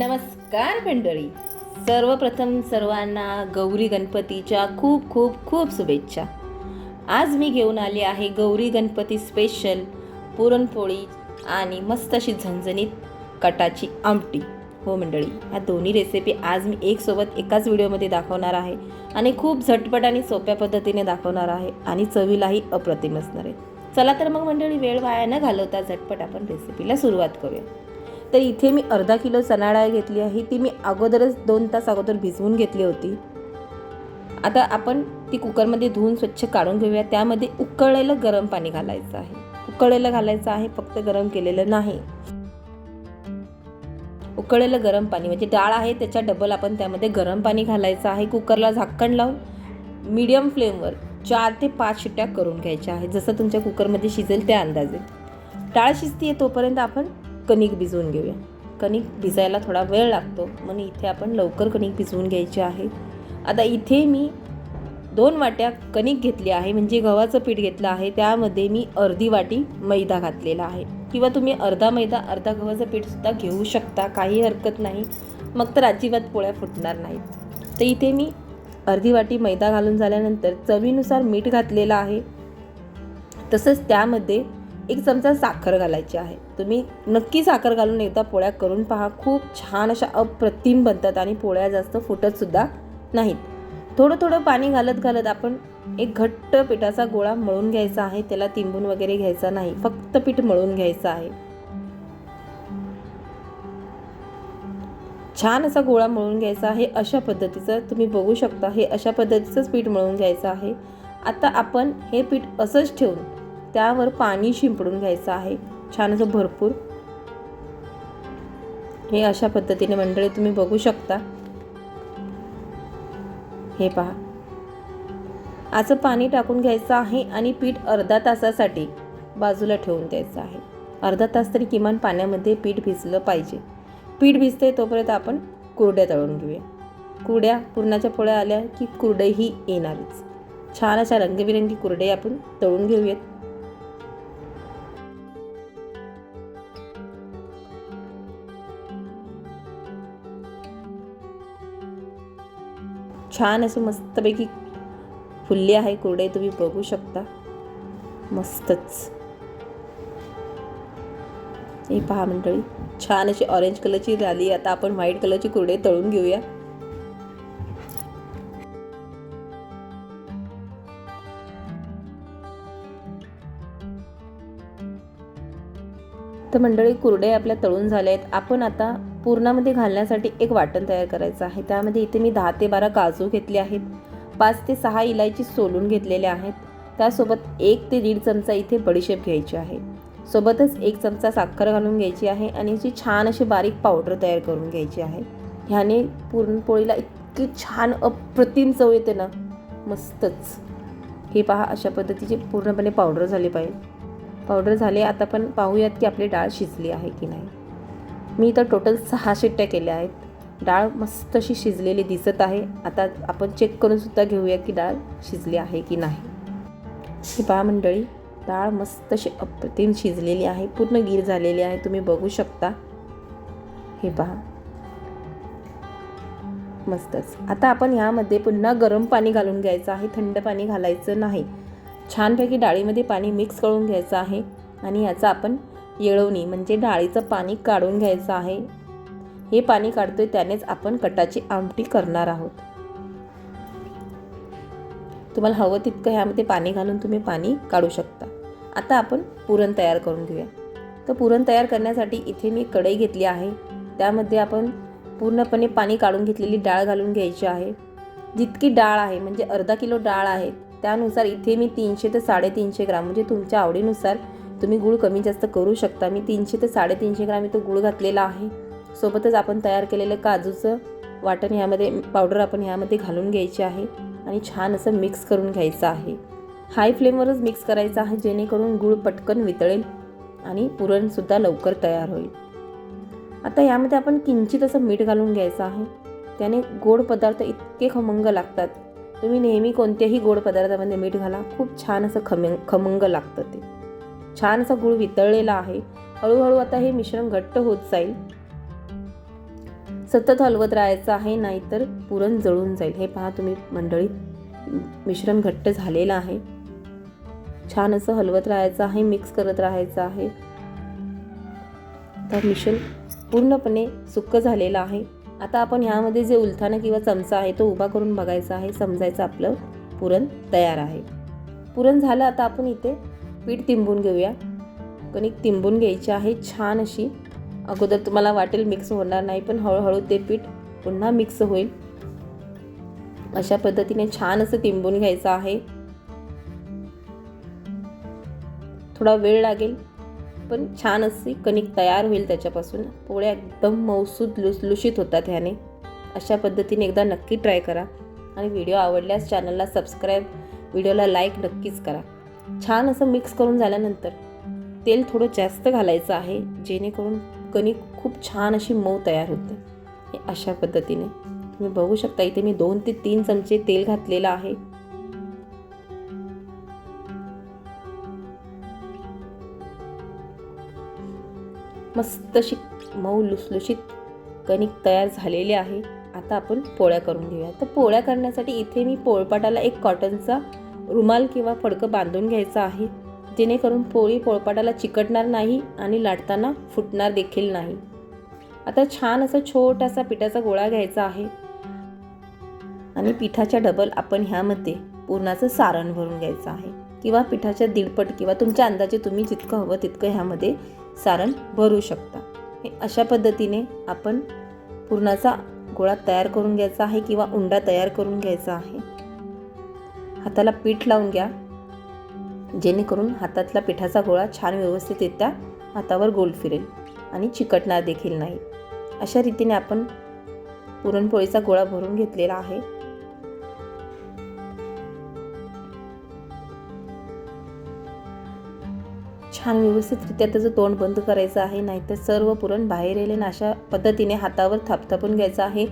नमस्कार मंडळी. सर्वप्रथम सर्वांना गौरी गणपतीच्या खूप खूप खूप शुभेच्छा. आज मी घेऊन आली आहे गौरी गणपती स्पेशल पुरणपोळी आणि मस्त अशी झणझणीत कटाची आमटी. हो मंडळी ह्या दोन्ही रेसिपी आज मी एकसोबत एकाच व्हिडिओमध्ये दाखवणार आहे आणि खूप झटपट आणि सोप्या पद्धतीने दाखवणार आहे आणि चवीलाही अप्रतिम असणार आहे. चला तर मग मंडळी वेळ वाया न घालवता झटपट आपण रेसिपीला सुरुवात करूया. तर इथे मी अर्धा किलो चणा डाळ घेतली आहे. ती मी अगोदरच दोन तास अगोदर भिजवून घेतली होती. आता आपण ती कुकरमध्ये धुवून स्वच्छ काढून घेऊया. त्यामध्ये उकळलेलं गरम पाणी घालायचं आहे. उकळलेलं घालायचं आहे फक्त गरम केलेलं नाही. उकळलेलं गरम पाणी म्हणजे डाळ आहे त्याच्या डबल आपण त्यामध्ये गरम पाणी घालायचं आहे. कुकरला झाकण लावून मीडियम फ्लेमवर चार ते पाच शिट्ट्या करून घ्यायच्या आहेत. जसं तुमच्या कुकरमध्ये शिजेल त्या अंदाजे. डाळ शिजते तोपर्यंत आपण कणिक भिजवून घेऊया. कणिक भिजायला थोडा वेळ लागतो. म्हणून इथे आपण लवकर कणिक भिजवून घ्यायची आहे. आता इथे मी दोन वाट्या कणिक घेतली आहे. म्हणजे गव्हाचं पीठ घेतलं आहे. त्यामध्ये मी अर्धी वाटी मैदा घातलेला आहे. किंवा तुम्ही अर्धा मैदा अर्धा गव्हाचं पीठसुद्धा घेऊ शकता. काही हरकत नाही. मग तर अजिबात पोळ्या फुटणार नाहीत. तर इथे मी अर्धी वाटी मैदा घालून झाल्यानंतर चवीनुसार मीठ घातलेलं आहे. तसंच त्यामध्ये एक चमचा साखर घालायची आहे. तुम्ही नक्की साखर घालून एकदा पोळ्या करून पहा. खूप छान अशा अप्रतिम बनतात आणि पोळ्या जास्त फुटतसुद्धा नाहीत. थोडं थोडं पाणी घालत घालत आपण एक घट्ट पिठाचा गोळा मळून घ्यायचा आहे. त्याला तिंबून वगैरे घ्यायचा नाही. फक्त पीठ मळून घ्यायचं आहे. छान असा गोळा मळून घ्यायचा आहे. अशा पद्धतीचं तुम्ही बघू शकता. हे अशा पद्धतीचंच पीठ मळून घ्यायचं आहे. आता आपण हे पीठ असंच ठेवून त्यावर पाणी शिंपडून घ्यायचं आहे. छान असं भरपूर. हे अशा पद्धतीने मंडळी तुम्ही बघू शकता. हे पहा. असं पाणी टाकून घ्यायचं आहे आणि पीठ अर्धा तासासाठी बाजूला ठेवून द्यायचं आहे. अर्धा तास तरी किमान पाण्यामध्ये पीठ भिजलं पाहिजे. पीठ भिजते तोपर्यंत आपण कुरड्या तळून घेऊया. कुरड्या पुरणाच्या पोळ्या आल्या की कुरडईही येणारच. छान अशा रंगबिरंगी कुरडई आपण तळून घेऊयात. छान असं मस्तपैकी फुलले आहे कुरडे तुम्ही बघू शकता. मस्तच. हे पहा मंडळी छान अशी ऑरेंज कलरची झाली. आता आपण व्हाईट कलरची कुरडे तळून घेऊया. तर मंडळी कुरडे आपल्या तळून झाल्या आहेत. आपण आता पूर्णामध्ये घालण्यासाठी एक वाटण तयार करायचं आहे. त्यामध्ये इथे मी दहा ते बारा काजू घेतले आहेत. पाच ते सहा इलायची सोलून घेतलेल्या आहेत. त्यासोबत एक ते दीड चमचा इथे बडीशेप घ्यायची आहे. सोबतच एक चमचा साखर घालून घ्यायची आहे आणि याची छान अशी बारीक पावडर तयार करून घ्यायची आहे. ह्याने पुरणपोळीला इतकी छान अप्रतिम चव येते ना. मस्तच. हे पहा अशा पद्धतीची पूर्णपणे पावडर झाली पाहिजे. पावडर झाले आता पण पाहूयात की आपली डाळ शिजली आहे की नाही. मी तर टोटल सहा शिट्ट्या केल्या आहेत. डाळ मस्त अशी शिजलेली दिसत आहे. आता आपण चेक करूनसुद्धा घेऊया की डाळ शिजली आहे की नाही. ही पहा मंडळी डाळ मस्त अशी अप्रतिम शिजलेली आहे. पूर्ण गीर झालेली आहे. तुम्ही बघू शकता. हे पहा. मस्तच. आता आपण ह्यामध्ये पुन्हा गरम पाणी घालून घ्यायचं आहे. थंड पाणी घालायचं नाही. छानपैकी डाळीमध्ये पाणी मिक्स करून घ्यायचं आहे. आणि याचा आपण येळवणी म्हणजे डाळीचं पाणी काढून घ्यायचं आहे. हे पाणी काढतोय त्यानेच आपण कटाची आमटी करणार आहोत. तुम्हाला हवं तितकं ह्यामध्ये पाणी घालून तुम्ही पाणी काढू शकता. आता आपण पुरण तयार करून घेऊया. तर पुरण तयार करण्यासाठी इथे मी कढई घेतली आहे. त्यामध्ये आपण पूर्णपणे पाणी काढून घेतलेली डाळ घालून घ्यायची आहे. जितकी डाळ आहे म्हणजे अर्धा किलो डाळ आहे त्यानुसार इथे मी तीनशे ते साडेतीनशे ग्राम म्हणजे तुमच्या आवडीनुसार तुम्ही गूळ कमी जास्त करू शकता. मी तीनशे ते साडेतीनशे ग्राम इथं गूळ घातलेला आहे. सोबतच आपण तयार केलेलं काजूचं वाटण ह्यामध्ये पावडर आपण ह्यामध्ये घालून घ्यायची आहे आणि छान असं मिक्स करून घ्यायचं आहे. हाय फ्लेमवरच मिक्स करायचं आहे जेणेकरून गूळ पटकन वितळेल आणि पुरणसुद्धा लवकर तयार होईल. आता यामध्ये आपण किंचित असं मीठ घालून घ्यायचं आहे. त्याने गोड पदार्थ इतके खमंग लागतात. तुम्ही नेहमी कोणत्याही गोड पदार्थामध्ये मीठ घाला. खूप छान असं खमंग खमंग लागतं ते. छान असा गूळ वितळलेला आहे. हळूहळू आता हे मिश्रण घट्ट होत जाईल. सतत हलवत राहायचं आहे नाहीतर पुरण जळून जाईल. हे पहा तुम्ही मंडळी मिश्रण घट्ट झालेलं आहे. छान असं हलवत राहायचं आहे मिक्स करत राहायचं आहे. तर मिश्रण पूर्णपणे सुक्क झालेलं आहे. आता आपण ह्यामध्ये जे उलथानं किंवा चमचा आहे तो उभा करून बघायचा आहे समजायचं आपलं पुरण तयार आहे. पुरण झालं आता आपण इथे पीठ तिंबून घेऊया. कणिक तिंबून घ्यायची आहे छान अशी. अगोदर तुम्हाला वाटेल मिक्स होणार नाही पण हळूहळू ते पीठ पुन्हा मिक्स होईल. अशा पद्धतीने छान असं तिंबून घ्यायचं आहे. थोडा वेळ लागेल पण छान अशी कणिक तयार होईल त्याच्यापासून. पोळ्या एकदम मौसूद लुसलुशीत होतात ह्याने. अशा पद्धतीने एकदा नक्की ट्राय करा. आणि व्हिडिओ आवडल्यास चॅनलला सबस्क्राईब व्हिडिओला लाईक नक्कीच करा. छान असं मिक्स करून झाल्यानंतर तेल थोडं जास्त घालायचं आहे जेणेकरून कणिक खूप छान अशी मऊ तयार होते. हे अशा पद्धतीने तुम्ही बघू शकता इथे मी दोन ते तीन चमचे तेल घातलेलं आहे. मस्त अशी मऊ लुसलुशीत कणिक तयार झालेली आहे. आता आपण पोळ्या करून घेऊया. तर पोळ्या करण्यासाठी इथे मी पोळपाटाला एक कॉटनचा रुमाल किंवा फडकं बांधून घ्यायचं आहे. जेणेकरून पोळी पोळपाटाला चिकटणार नाही आणि लाटताना फुटणार देखील नाही. आता छान असा छोटासा पिठाचा गोळा घ्यायचा आहे. आणि पिठाच्या डबल आपण ह्यामध्ये पूर्णाचं सारण भरून घ्यायचं आहे. किंवा पिठाच्या दीडपट किंवा तुमच्या अंदाजे तुम्ही जितकं हवं तितकं ह्यामध्ये सारण भरू शकता. हे अशा पद्धतीने आपण पूर्णाचा गोळा तयार करून घ्यायचा आहे किंवा उंडा तयार करून घ्यायचा आहे. हाताला पीठ लावून घ्या. जेणेकरून हातातला पिठाचा गोळा छान व्यवस्थितरित्या हातावर गोल फिरेल आणि चिकटणार देखील नाही. अशा रीतीने आपण पुरणपोळीचा गोळा भरून घेतलेला आहे. छान व्यवस्थितरित्या त्याचं तोंड बंद करायचं आहे नाहीतर सर्व पुरण बाहेर येईल अशा पद्धतीने हातावर थापथापून घ्यायचं आहे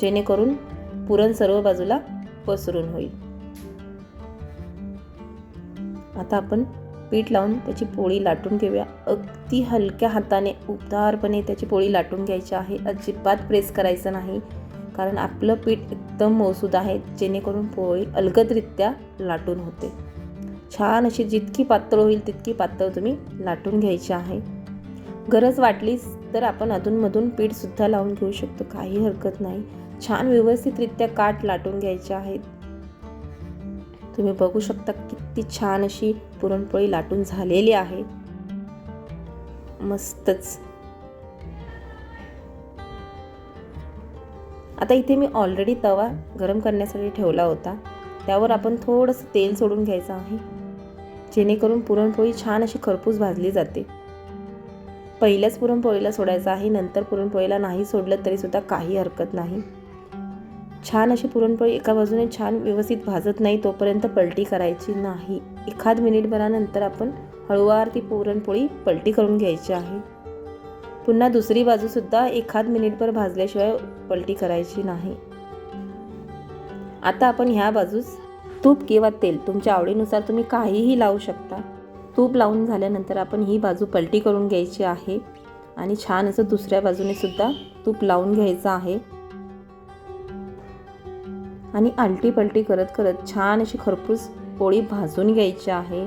जेणेकरून पुरण सर्व बाजूला पसरून होईल. आता आपण पीठ लावून त्याची पोळी लाटून घेऊया. अगदी हलक्या हाताने उबदारपणे त्याची पोळी लाटून घ्यायची आहे. अजिबात प्रेस करायचं नाही कारण आपलं पीठ एकदम मौसूद आहे जेणेकरून पोळी अलगदरित्या लाटून होते. छान अशी जितकी पातळ होईल तितकी पातळ तुम्ही लाटून घ्यायची आहे. गरज वाटलीच तर आपण अधूनमधून पीठसुद्धा लावून घेऊ शकतो काही हरकत नाही. छान व्यवस्थितरित्या काठ लाटून घ्यायचे आहेत. तुम्ही बघू शकता की किती छान अशी पुरणपोळी लाटून झालेली आहे. मस्तच. आता इथे मी ऑलरेडी तवा गरम करण्यासाठी ठेवला होता. त्यावर आपण थोडंसं तेल सोडून घ्यायचं आहे. जेणेकरून पुरणपोळी छान अशी खरपूस भाजली जाते. पहिल्याच पुरणपोळीला सोडायचं आहे नंतर पुरणपोळीला नाही सोडलं तरीसुद्धा काही हरकत नाही. छान अशी पुरणपोळी एका बाजूने छान व्यवस्थित भाजत नाही तोपर्यंत पलटी करायची नाही. एखाद मिनिटभरानंतर आपण हळूवार ती पुरणपोळी पलटी करून घ्यायची आहे. पुन्हा दुसरी बाजूसुद्धा एखाद मिनिटभर भाजल्याशिवाय पलटी करायची नाही. आता आपण ह्या बाजूस तूप किंवा तेल तुमच्या आवडीनुसार तुम्ही काहीही लावू शकता. तूप लावून झाल्यानंतर आपण ही बाजू पलटी करून घ्यायची आहे आणि छान असं दुसऱ्या बाजूने सुद्धा तूप लावून घ्यायचं आहे. आणि आलटीपलटी करत करत छान अशी खरपूस पोळी भाजून घ्यायची आहे.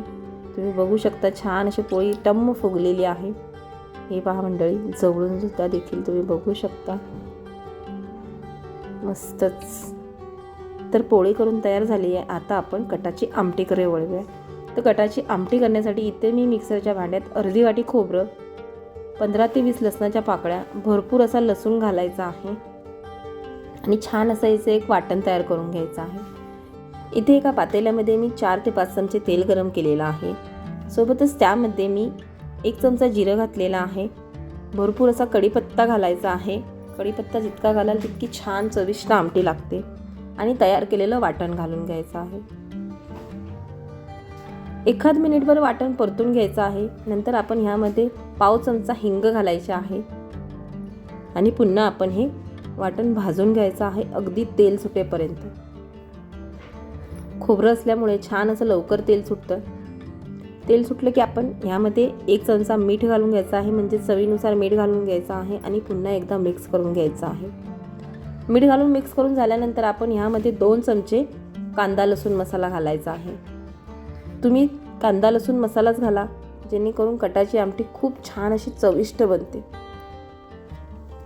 तुम्ही बघू शकता छान अशी पोळी टम्म फुगलेली आहे. हे पहा मंडळी जवळून सुद्धा देखील तुम्ही बघू शकता. मस्तच. तर पोळी करून तयार झाली आहे. आता आपण कटाची आमटीकडे वळूया. तर कटाची आमटी करण्यासाठी इथे मी मिक्सरच्या भांड्यात अर्धी वाटी खोबरं पंधरा ते वीस लसणाच्या पाकळ्या भरपूर असा लसूण घालायचा आहे. आणि छान असं याचं एक वाटण तयार करून घ्यायचं आहे. इथे एका पातेल्यामध्ये मी चार ते पाच चमचे तेल गरम केलेलं आहे. सोबतच त्यामध्ये मी एक चमचा जिरं घातलेला आहे. भरपूर असा कढीपत्ता घालायचा आहे. कढीपत्ता जितका घालाल तितकी छान चविष्ट आमटी लागते. आणि तयार केलेलं वाटण घालून घ्यायचं आहे. एखाद मिनिटभर वाटण परतून घ्यायचं आहे. नंतर आपण ह्यामध्ये पाव चमचा हिंग घालायचा आहे. आणि पुन्हा आपण हे वाटण भाजून घ्यायचं आहे अगदी तेल सुटेपर्यंत. खोबरं असल्यामुळे छान असं लवकर तेल सुटतं. तेल सुटलं की आपण ह्यामध्ये एक चमचा मीठ घालून घ्यायचं आहे म्हणजे चवीनुसार मीठ घालून घ्यायचं आहे आणि पुन्हा एकदा मिक्स करून घ्यायचं आहे. मीठ घालून मिक्स करून झाल्यानंतर आपण ह्यामध्ये दोन चमचे कांदा लसूण मसाला घालायचा आहे. तुम्ही कांदा लसूण मसालाच घाला जेणेकरून कटाची आमटी खूप छान अशी चविष्ट बनते.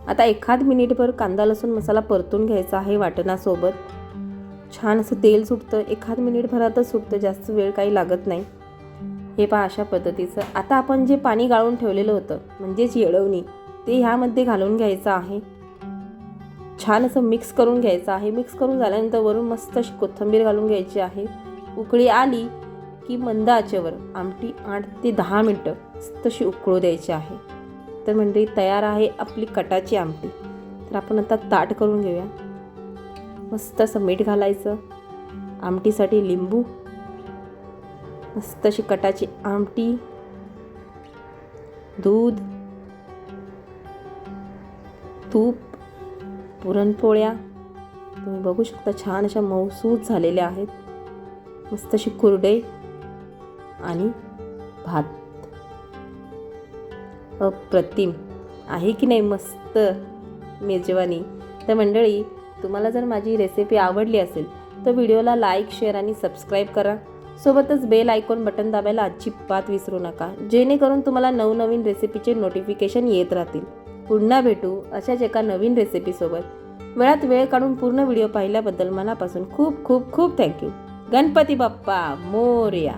आता एखाद मिनिटभर कांदा लसूण मसाला परतून घ्यायचा आहे वाटणासोबत. छान असं तेल सुटतं एखाद मिनिटभरातच सुटतं जास्त वेळ काही लागत नाही. हे पहा अशा पद्धतीचं. आता आपण जे पाणी गाळून ठेवलेलं होतं म्हणजेच येळवणी ते ह्यामध्ये घालून घ्यायचं आहे. छान असं मिक्स करून घ्यायचं आहे. मिक्स करून झाल्यानंतर वरून मस्त अशी कोथिंबीर घालून घ्यायची आहे. उकळी आली की मंद आचेवर आमटी आठ ते दहा मिनटं तशी उकळू द्यायची आहे. तर मंडळी तयार आहे आपली कटाची आमटी. तर आपण आता ताट करून घेऊया. मस्त असं मीठ घालायचं. आमटीसाठी लिंबू. मस्त अशी कटाची आमटी. दूध. तूप. पुरणपोळ्या. तुम्ही बघू शकता छान अशा मऊसूत झालेल्या आहेत. मस्त अशी कुरडे आणि भात. अप्रतिम. आहे की नाही मस्त मेजवानी? तर मंडळी तुम्हाला जर माझी रेसिपी आवडली असेल तर व्हिडिओला लाईक शेअर आणि सबस्क्राईब करा. सोबतच बेल आयकॉन बटन दाबायला अजिबात विसरू नका जेणेकरून तुम्हाला नवनवीन रेसिपीचे नोटिफिकेशन येत राहतील. पुन्हा भेटू अशाच एका नवीन रेसिपीसोबत वेळात वेळ काढून पूर्ण व्हिडिओ पाहिल्याबद्दल मनापासून खूप खूप खूप थँक्यू गणपती बाप्पा मोर्या.